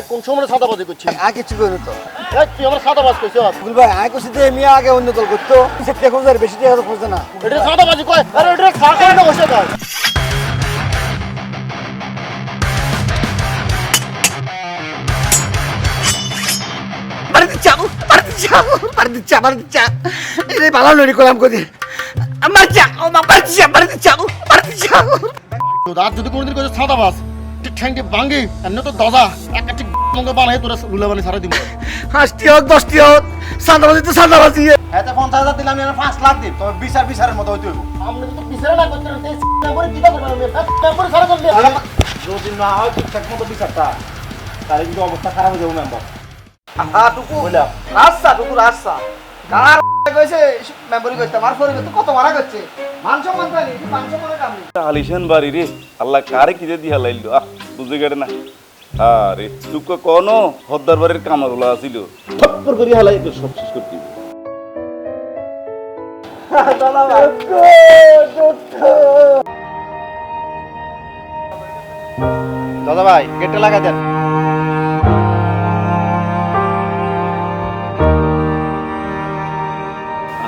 I কোন সময় সাদাবাজি করছি? আগে কিছু করি তো। তুই আমার সাদাবাজ কইছ বুল ভাই আগে করছি যে মিয়া আগে অন্য দল করতো। সে টেকো বেশি টাকা খুঁজছে না। এটা সাদাবাজি কয়? আরে এটা সাকার না বসে কয় বাড়িতে যাব বাড়িতে যাব বাড়িতে যা বাড়িতে যা ভালো লড়ি করলাম কদি আমার যা ও মা বাড়িতে যা বাড়িতে যাব বাড়িতে যাব রাত যদি কোনোদিন কইছ সাদাবাজ তুই ঠ্যাংটি ভাঙ্গি এমনি তো দাদা একটা ঠিক মঙ্গে বানাই তোরা উল্লা বানি সারা দিব হাসটি হোক দশটি হোক সাদাবাজি তো সাদাবাজি এতে পঞ্চাশ হাজার দিলাম আমি পাঁচ লাখ দিন তবে বিচার বিচারের মতো হইতে হইব। আমরা তো বিচার না করতে নম্বরে কি করবে নম্বরে সারা করবে যদি না হয় ঠিকঠাক মতো বিচারটা তাহলে কিন্তু অবস্থা খারাপ হয়ে যাবে মেম্বার আহা টুকু। রাস্তা টুকু রাস্তা কার আলিশান বাড়ি রে আল্লাহ কারে কিরে দিয়া লাইল আহ বুঝে গেটে না। আরে তুক কোন হদ্দার বাড়ির কামার আছিল থপ্পর করি হালাই তো সব শেষ করতে দাদা ভাই গেটটা লাগাই দেন।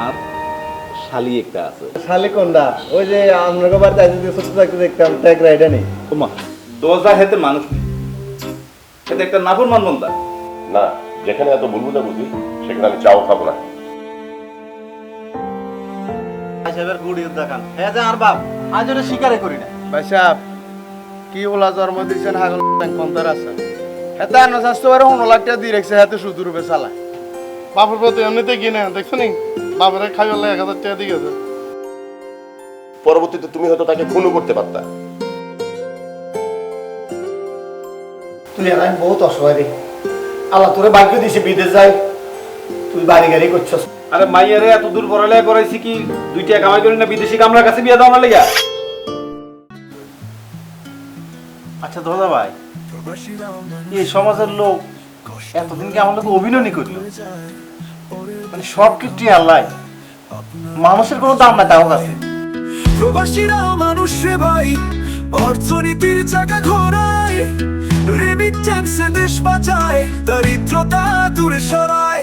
আর শালি একটা আছে। শালি কোনটা? ওই যে আপনার বাড়িতে দিয়ে ছোট থাকতে দেখতাম ট্যাগ ওমা দশা হেতে মানুষ নেই হেতে একটা নাফর মান বন্দা না যেখানে এত না সেখানে আমি চাও খাব না। সাহেবের গুড়ি দেখান হ্যাঁ যে আর বাপ আজ ওটা স্বীকারই করি না। ভাই সাহেব কি ওলা জন্ম দিয়েছেন হাগল কন্তার আছে? হেতে আনো স্বাস্থ্য বারে উনো লাখ টাকা দিয়ে রেখেছে হাতে শুধু রূপে চালায় বাপের প্রতি এমনিতে কিনে দেখছ নি? বাপের খাইবার লাগে এক হাজার টাকা দিয়ে গেছে। পরবর্তীতে তুমি হয়তো তাকে খুনও করতে পারতা। তুই আর আমি বহুত অসহায় রে আল্লাহ তোরে ভাগ্য দিছে বিদেশ যাই। তুই বাড়ি গাড়ি করছস। আরে মাইয়ারে এত দূর পড়ালেখা করাইছি কি? দুইটা কামাই করি না বিদেশি কামলার কাছে বিয়ে দেওয়া লেগা আচ্ছা দাদা ভাই এই সমাজের লোক এতদিন কি আমার লোক অভিনয় করল? মানে সব কিছু আল্লাহ মানুষের কোনো দাম না তাও কাছে। প্রবাসীরা মানুষ রে ভাই অর্থনীতির চাকা ঘোরায়। রেমিটেন্সে দেশ বাঁচায় দরিদ্রতা দূরে সরায়।